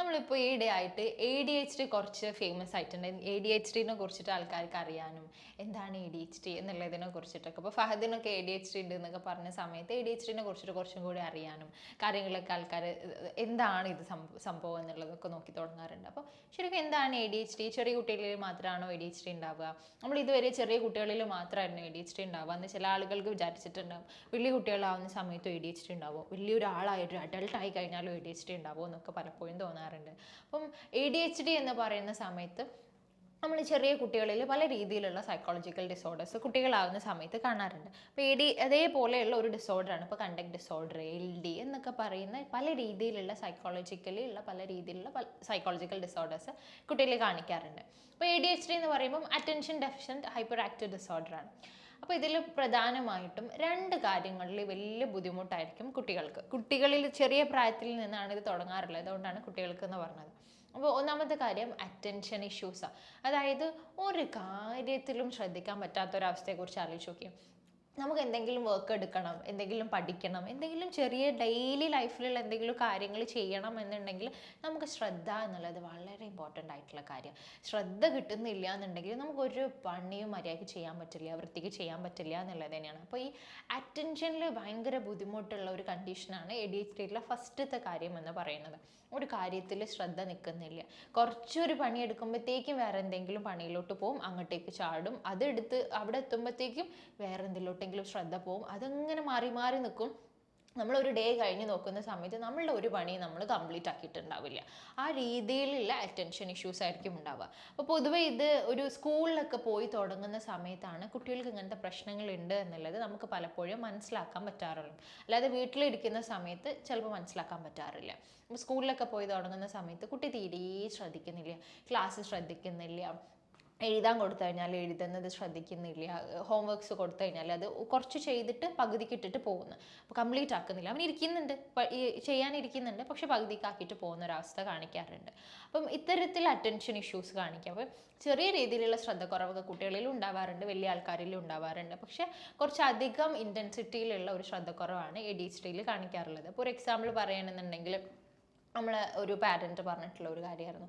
നമ്മളിപ്പോൾ ഈയിടെ ആയിട്ട് എ ഡി എച്ച് ഡി കുറച്ച് ഫേമസ് ആയിട്ടുണ്ട് എ ഡി എച്ച് ഡിനെ കുറിച്ചിട്ട് ആൾക്കാർക്ക് അറിയാനും എന്താണ് എ ഡി എച്ച് ഡി എന്നുള്ളതിനെ കുറിച്ചിട്ടൊക്കെ അപ്പോൾ ഫഹദിനൊക്കെ എ ഡി എച്ച് ഡി ഉണ്ട് എന്നൊക്കെ പറഞ്ഞ സമയത്ത് എ ഡി എച്ച് ഡിനെ കുറിച്ചിട്ട് കുറച്ചും കൂടി അറിയാനും കാര്യങ്ങളൊക്കെ ആൾക്കാർ എന്താണ് ഇത് സംഭവം എന്നുള്ളതൊക്കെ നോക്കി തുടങ്ങാറുണ്ട് അപ്പോൾ ശരിക്കും എന്താണ് എ ഡി എച്ച് ഡി ചെറിയ കുട്ടികളിൽ മാത്രമാണോ എ ഡി എച്ച് ഡി ഉണ്ടാവുക നമ്മൾ ഇതുവരെ ചെറിയ കുട്ടികളിൽ മാത്രമായിരുന്നു എ ഡി എച്ച് ഡി ഉണ്ടാവുക എന്ന് ചില ആളുകൾക്ക് വിചാരിച്ചിട്ടുണ്ടാവും വലിയ കുട്ടികളാവുന്ന സമയത്തും എ ഡി എച്ച് ഡി ഉണ്ടാവും വലിയൊരാളായിട്ട് അഡൾട്ട് ആയി കഴിഞ്ഞാലും എ ഡി എച്ച് ഡി ഉണ്ടാവുമോ എന്നൊക്കെ പലപ്പോഴും തോന്നാറുണ്ട് അപ്പം എ ഡി എച്ച് ഡി എന്ന് പറയുന്ന സമയത്ത് നമ്മൾ ചെറിയ കുട്ടികളിൽ പല രീതിയിലുള്ള സൈക്കോളജിക്കൽ ഡിസോർഡേഴ്സ് കുട്ടികളാവുന്ന സമയത്ത് കാണാറുണ്ട്. അപ്പോൾ എ ഡി അതേപോലെയുള്ള ഒരു ഡിസോർഡറാണ് ഇപ്പോൾ കണ്ടക്ട് ഡിസോർഡർ എൽ ഡി എന്നൊക്കെ പറയുന്ന പല രീതിയിലുള്ള സൈക്കോളജിക്കലി ഉള്ള പല രീതിയിലുള്ള പല സൈക്കോളജിക്കൽ ഡിസോർഡേഴ്സ് കുട്ടികളിൽ കാണിക്കാറുണ്ട്. അപ്പോൾ എ ഡി എച്ച് ഡി എന്ന് പറയുമ്പം അറ്റൻഷൻ ഡെഫിഷ്യന്റ് ഹൈപ്പർ ആക്റ്റീവ് ഡിസോർഡറാണ് അപ്പോൾ ഇതിൽ പ്രധാനമായിട്ടും രണ്ട് കാര്യങ്ങളിൽ വലിയ ബുദ്ധിമുട്ടായിരിക്കും കുട്ടികൾക്ക്. കുട്ടികളിൽ ചെറിയ പ്രായത്തിൽ നിന്നാണ് ഇത് തുടങ്ങാറുള്ളത്. അതുകൊണ്ടാണ് കുട്ടികൾക്ക് എന്ന് പറഞ്ഞത്. അപ്പോൾ ഒന്നാമത്തെ കാര്യം അറ്റൻഷൻ ഇഷ്യൂസാണ് അതായത് ഒരു കാര്യത്തിലും ശ്രദ്ധിക്കാൻ പറ്റാത്തൊരവസ്ഥയെക്കുറിച്ച് ആലോചിച്ച് നോക്കിയാൽ നമുക്ക് എന്തെങ്കിലും വർക്ക് എടുക്കണം എന്തെങ്കിലും പഠിക്കണം എന്തെങ്കിലും ചെറിയ ഡെയിലി ലൈഫിലുള്ള എന്തെങ്കിലും കാര്യങ്ങൾ ചെയ്യണം എന്നുണ്ടെങ്കിൽ നമുക്ക് ശ്രദ്ധ എന്നുള്ളത് വളരെ ഇമ്പോർട്ടന്റ് ആയിട്ടുള്ള കാര്യം. ശ്രദ്ധ കിട്ടുന്നില്ല എന്നുണ്ടെങ്കിൽ നമുക്കൊരു പണിയും മര്യാദയ്ക്ക് ചെയ്യാൻ പറ്റില്ല വൃത്തിക്ക് ചെയ്യാൻ പറ്റില്ല എന്നുള്ളത് തന്നെയാണ്. അപ്പോൾ ഈ അറ്റൻഷനിൽ ഭയങ്കര ബുദ്ധിമുട്ടുള്ള ഒരു കണ്ടീഷനാണ് എ ഡി എച്ച് ഡിയിലെ ഫസ്റ്റത്തെ കാര്യം എന്ന് പറയുന്നത്. ഒരു കാര്യത്തിൽ ശ്രദ്ധ നിൽക്കുന്നില്ല. കുറച്ചൊരു പണി എടുക്കുമ്പോഴത്തേക്കും വേറെ എന്തെങ്കിലും പണിയിലോട്ട് പോകും അങ്ങോട്ടേക്ക് ചാടും. അതെടുത്ത് അവിടെ എത്തുമ്പോഴത്തേക്കും വേറെ എന്തിലോട്ടെങ്കിലും ശ്രദ്ധ പോകും അതങ്ങനെ മാറി മാറി നിൽക്കും. നമ്മളൊരു ഡേ കഴിഞ്ഞ് നോക്കുന്ന സമയത്ത് നമ്മളുടെ ഒരു പണി നമ്മൾ കംപ്ലീറ്റ് ആക്കിയിട്ടുണ്ടാവില്ല. ആ രീതിയിലുള്ള അറ്റൻഷൻ ഇഷ്യൂസ് ആയിരിക്കും ഉണ്ടാവുക. അപ്പോൾ പൊതുവേ ഇത് ഒരു സ്കൂളിലൊക്കെ പോയി തുടങ്ങുന്ന സമയത്താണ് കുട്ടികൾക്ക് ഇങ്ങനത്തെ പ്രശ്നങ്ങളുണ്ട് എന്നുള്ളത് നമുക്ക് പലപ്പോഴും മനസ്സിലാക്കാൻ പറ്റാറുള്ളൂ അല്ലാതെ വീട്ടിലിരിക്കുന്ന സമയത്ത് ചിലപ്പോൾ മനസ്സിലാക്കാൻ പറ്റാറില്ല. സ്കൂളിലൊക്കെ പോയി തുടങ്ങുന്ന സമയത്ത് കുട്ടി തീരെ ശ്രദ്ധിക്കുന്നില്ല. ക്ലാസ് ശ്രദ്ധിക്കുന്നില്ല. എഴുതാൻ കൊടുത്തു കഴിഞ്ഞാൽ എഴുതുന്നത് ശ്രദ്ധിക്കുന്നില്ല ഹോംവർക്ക്സ് കൊടുത്തു കഴിഞ്ഞാൽ അത് കുറച്ച് ചെയ്തിട്ട് പകുതിക്ക് ഇട്ടിട്ട് പോകുന്നു. അപ്പോൾ കംപ്ലീറ്റ് ആക്കുന്നില്ല. അവൻ ഇരിക്കുന്നുണ്ട്. ചെയ്യാനിരിക്കുന്നുണ്ട്. പക്ഷെ പകുതിക്ക് ആക്കിയിട്ട് പോകുന്ന ഒരവസ്ഥ കാണിക്കാറുണ്ട്. അപ്പം ഇത്തരത്തിൽ അറ്റൻഷൻ ഇഷ്യൂസ് കാണിക്കുക അപ്പം ചെറിയ രീതിയിലുള്ള ശ്രദ്ധക്കുറവൊക്കെ കുട്ടികളിൽ ഉണ്ടാവാറുണ്ട് വലിയ ആൾക്കാരിലും ഉണ്ടാവാറുണ്ട്. പക്ഷെ കുറച്ചധികം ഇന്റൻസിറ്റിയിലുള്ള ഒരു ശ്രദ്ധക്കുറവാണ് എ ഡി എച്ച് ഡിയിൽ കാണിക്കാറുള്ളത്. അപ്പോൾ ഒരു എക്സാമ്പിൾ പറയുകയാണെന്നുണ്ടെങ്കിൽ നമ്മൾ ഒരു പാരന്റ് പറഞ്ഞിട്ടുള്ള ഒരു കാര്യമായിരുന്നു.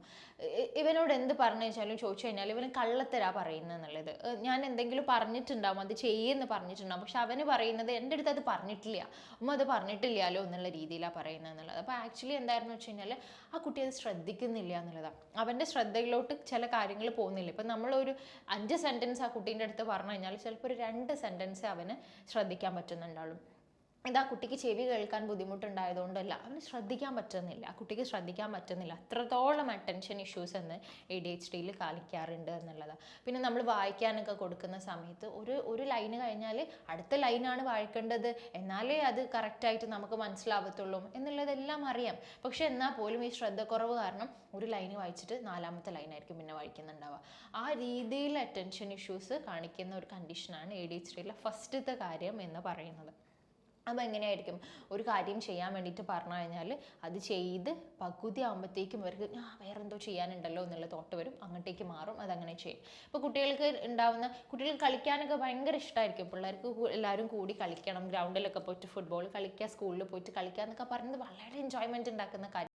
ഇവനോട് എന്ത് പറഞ്ഞു വെച്ചാലും ചോദിച്ചു കഴിഞ്ഞാൽ ഇവന് കള്ളത്തരാ പറയുന്നത് എന്നുള്ളത്. ഞാൻ എന്തെങ്കിലും പറഞ്ഞിട്ടുണ്ടാവും അത് ചെയ്യുമെന്ന് പറഞ്ഞിട്ടുണ്ടാവും. പക്ഷെ അവന് പറയുന്നത് എന്റെ അടുത്ത് അത് പറഞ്ഞിട്ടില്ല. ഉമ്മ അത് പറഞ്ഞിട്ടില്ലല്ലോ എന്നുള്ള രീതിയിലാണ് പറയുന്നത് എന്നുള്ളത്. അപ്പോൾ ആക്ച്വലി എന്തായിരുന്നു വെച്ച് കഴിഞ്ഞാൽ ആ കുട്ടി അത് ശ്രദ്ധിക്കുന്നില്ല എന്നുള്ളതാണ് അവന്റെ ശ്രദ്ധയിലോട്ട് ചില കാര്യങ്ങൾ പോകുന്നില്ല. ഇപ്പം നമ്മളൊരു അഞ്ച് സെന്റൻസ് ആ കുട്ടീന്റെ അടുത്ത് പറഞ്ഞു കഴിഞ്ഞാൽ ചിലപ്പോൾ ഒരു രണ്ട് സെന്റൻസ് അവന് ശ്രദ്ധിക്കാൻ പറ്റുന്നുണ്ടാവും. ഇതാ കുട്ടിക്ക് ചെവി കേൾക്കാൻ ബുദ്ധിമുട്ടുണ്ടായതുകൊണ്ടല്ല. അവന് ശ്രദ്ധിക്കാൻ പറ്റുന്നില്ല. ആ കുട്ടിക്ക് ശ്രദ്ധിക്കാൻ പറ്റുന്നില്ല. അത്രത്തോളം അറ്റൻഷൻ ഇഷ്യൂസ് എന്ന് എ ഡി എച്ച് ഡിയിൽ കാണിക്കാറുണ്ട് എന്നുള്ളതാണ് പിന്നെ നമ്മൾ വായിക്കാനൊക്കെ കൊടുക്കുന്ന സമയത്ത് ഒരു ഒരു ലൈന് കഴിഞ്ഞാൽ അടുത്ത ലൈനാണ് വായിക്കേണ്ടത്. എന്നാലേ അത് കറക്റ്റായിട്ട് നമുക്ക് മനസ്സിലാവത്തുള്ളൂ എന്നുള്ളതെല്ലാം അറിയാം. പക്ഷെ എന്നാൽ പോലും ഈ ശ്രദ്ധക്കുറവ് കാരണം ഒരു ലൈന് വായിച്ചിട്ട് നാലാമത്തെ ലൈനായിരിക്കും പിന്നെ വായിക്കുന്നുണ്ടാവുക. ആ രീതിയിൽ അറ്റൻഷൻ ഇഷ്യൂസ് കാണിക്കുന്ന ഒരു കണ്ടീഷനാണ് എ ഡി എച്ച് ഡിയിലെ ഫസ്റ്റത്തെ കാര്യം എന്ന് പറയുന്നത്. അപ്പോൾ എങ്ങനെയായിരിക്കും? ഒരു കാര്യം ചെയ്യാൻ വേണ്ടിയിട്ട് പറഞ്ഞു കഴിഞ്ഞാൽ അത് ചെയ്ത് പകുതി ആകുമ്പോഴത്തേക്കും അവർക്ക് ആ വേറെന്തോ ചെയ്യാനുണ്ടല്ലോ എന്നുള്ള തോട്ട് വരും. അങ്ങോട്ടേക്ക് മാറും. അതങ്ങനെ ചെയ്യും. ഇപ്പോൾ കുട്ടികൾക്ക് ഉണ്ടാവുന്ന കുട്ടികൾക്ക് കളിക്കാനൊക്കെ ഭയങ്കര ഇഷ്ടമായിരിക്കും പിള്ളേർക്ക് എല്ലാവരും കൂടി കളിക്കണം. ഗ്രൗണ്ടിലൊക്കെ പോയിട്ട് ഫുട്ബോൾ കളിക്കുക സ്കൂളിൽ പോയിട്ട് കളിക്കുക എന്നൊക്കെ പറയുന്നത് വളരെ എൻജോയ്മെന്റ് ഉണ്ടാക്കുന്ന കാര്യം